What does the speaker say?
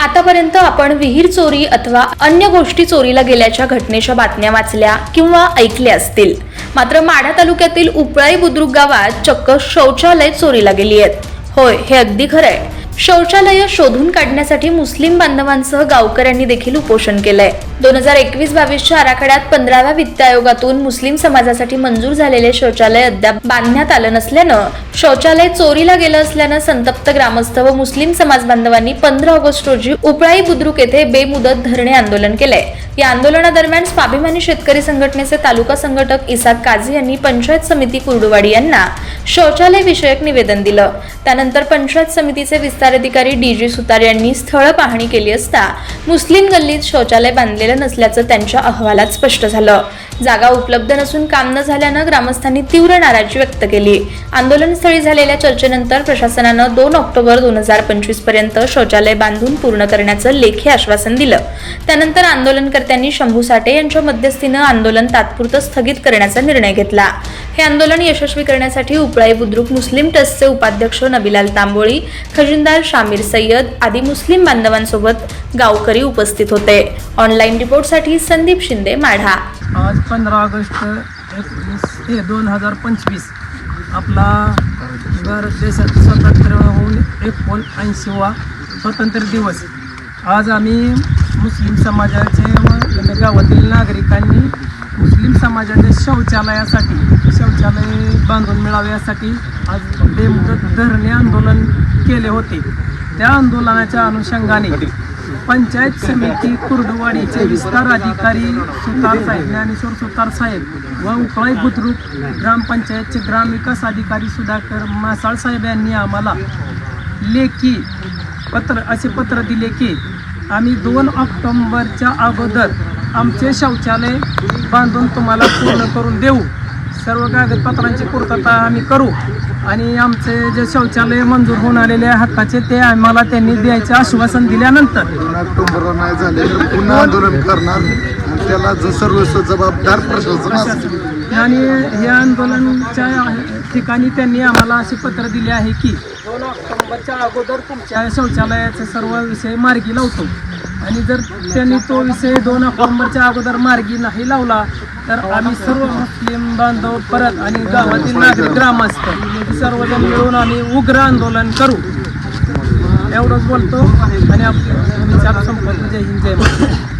आतापर्यंत आपण विहीर चोरी अथवा अन्य गोष्टी चोरीला गेल्याच्या घटनेच्या बातम्या वाचल्या किंवा ऐकल्या असतील. मात्र माढा तालुक्यातील उपळाई बुद्रुक गावात चक्क शौचालय चोरीला गेली आहेत. होय हे अगदी खरं आहे शौचालय शोधून काढण्यासाठी मुस्लिम बांधवांसह गावकऱ्यांनी देखील उपोषण केलंय. दोन हजार एकवीस बावीसच्या आराखड्यात पंधराव्या वित्त आयोगातून मुस्लिम समाजासाठी मंजूर झालेले शौचालय अद्याप बांधण्यात आलं नसल्यानं शौचालय चोरीला गेलं असल्यानं संतप्त ग्रामस्थ व मुस्लिम समाज बांधवांनी पंधरा ऑगस्ट रोजी उपळाई बुद्रुक येथे बेमुदत धरणे आंदोलन केलंय. या आंदोलनादरम्यान स्वाभिमानी शेतकरी संघटनेचे तालुका संघटक इसाक काझी यांनी पंचायत समिती कुर्डुवाडी यांना शौचालय विषयक निवेदन दिलं. त्यानंतर पंचायत समितीचे विस्तार अधिकारी डी जी सुतार यांनी स्थळ पाहणी केली असता मुस्लिम गल्लीत शौचालय बांधलेलं नसल्याचं त्यांच्या अहवालात स्पष्ट झालं. जागा उपलब्ध नसून काम न झाल्यानं ग्रामस्थांनी तीव्र नाराजी व्यक्त केली. आंदोलनस्थळी झालेल्या चर्चेनंतर प्रशासनानं दोन ऑक्टोबर दोन हजार पंचवीसपर्यंत शौचालय बांधून पूर्ण करण्याचं लेखी आश्वासन दिलं. त्यानंतर कार्यकर्त्यांनी शंभू साठे यांच्या मध्यस्थीनं आंदोलन तात्पुरतं स्थगित करण्याचा निर्णय घेतला. हे आंदोलन यशस्वी करण्यासाठी उपळाई बुद्रुक मुस्लिम ट्रस्टचे उपाध्यक्ष नबिलाल तांबोळी खजिनदार शामीर सय्यद आदी मुस्लिम बांधवांसोबत गावकरी उपस्थित होते. ऑनलाईन रिपोर्टसाठी संदीप शिंदे माढा. आज पंधरा ऑगस्ट एकोणीस हे दोन हजार पंचवीस. आपला भारत देशात स्वतंत्र होऊन एकोणऐंशीवा स्वतंत्र दिवस. आज आम्ही मुस्लिम समाजाचे व गावातील नागरिकांनी मुस्लिम समाजाच्या शौचालयासाठी शौचालय बांधून मिळावे यासाठी आज बेमुदत धरणे आंदोलन केले होते. त्या आंदोलनाच्या अनुषंगाने पंचायत समिती कुर्डुवाडीचे विस्तार अधिकारी सुतार साहेब ज्ञानेश्वर सुतार साहेब व उकळाई बुद्रुक ग्रामपंचायतचे ग्रामविकास अधिकारी सुधाकर मासाळ साहेब यांनी आम्हाला लेखी पत्र असे पत्र दिले की आम्ही दोन ऑक्टोंबरच्या अगोदर आमचे शौचालय बांधून तुम्हाला पूर्ण करून देऊ. सर्व कागदपत्रांची पूर्तता आम्ही करू. आणि आमचे जे शौचालय मंजूर होऊन आलेले आहे हक्काचे ते आम्हाला त्यांनी द्यायचे आश्वासन दिल्यानंतर. नाही झाले पुन्हा आंदोलन करणार. त्याला जबाबदार प्रशासन असेल. आणि या आंदोलनाच्या ठिकाणी त्यांनी आम्हाला असे पत्र दिले आहे की दोन ऑक्टोबरच्या अगोदर तुमच्या शौचालयाचे सर्व विषय मार्गी लावतो. आणि जर त्यांनी तो विषय दोन ऑक्टोबरच्या अगोदर मार्गी नाही लावला तर आम्ही सर्व मुस्लिम बांधव परत आणि गावातील नागरिक ग्रामस्थ सर्वजण मिळून आम्ही उग्र आंदोलन करू. एवढंच बोलतो आणि आपले विचार संपवतो जय हिंद जय महाराष्ट्र.